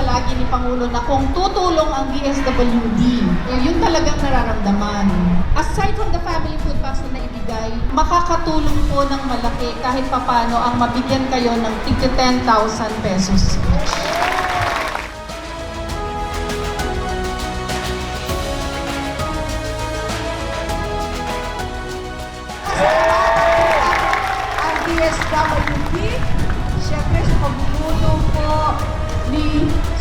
palagi ni Pangulo na kung tutulong ang DSWD, eh, yun talagang nararamdaman. Aside from the family food packs na naibigay, makakatulong po ng malaki kahit papano ang mabigyan kayo ng tig 10,000 pesos. ang DSWD,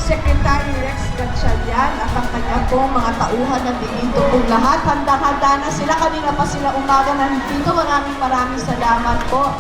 Secretary Rex Gatchalian at ang kanya pong mga tauhan na dito po lahat. Handang-handa na sila. Kanina pa sila umaga nandito. Maraming maraming salamat po.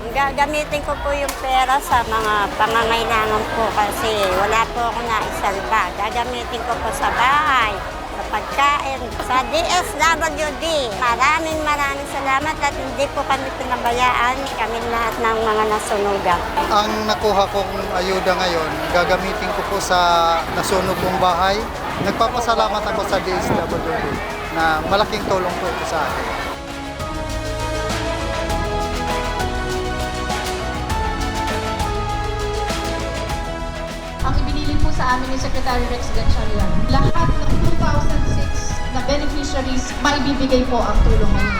Gagamitin ko po yung pera sa mga pangangailangan po kasi wala po ako naisalba. Gagamitin ko po sa bahay, sa pagkain, sa DSWD. Maraming maraming salamat at hindi po kami pinabayaan kami lahat ng mga nasunugan. Ang nakuha kong ayuda ngayon, gagamitin ko po sa nasunog kong bahay. Nagpapasalamat ako sa DSWD na malaking tulong po ito sa akin. Sa amin ni Secretary Rex Gatchalian, lahat ng 2006 na beneficiaries, maibibigay po ang tulong ngayong araw.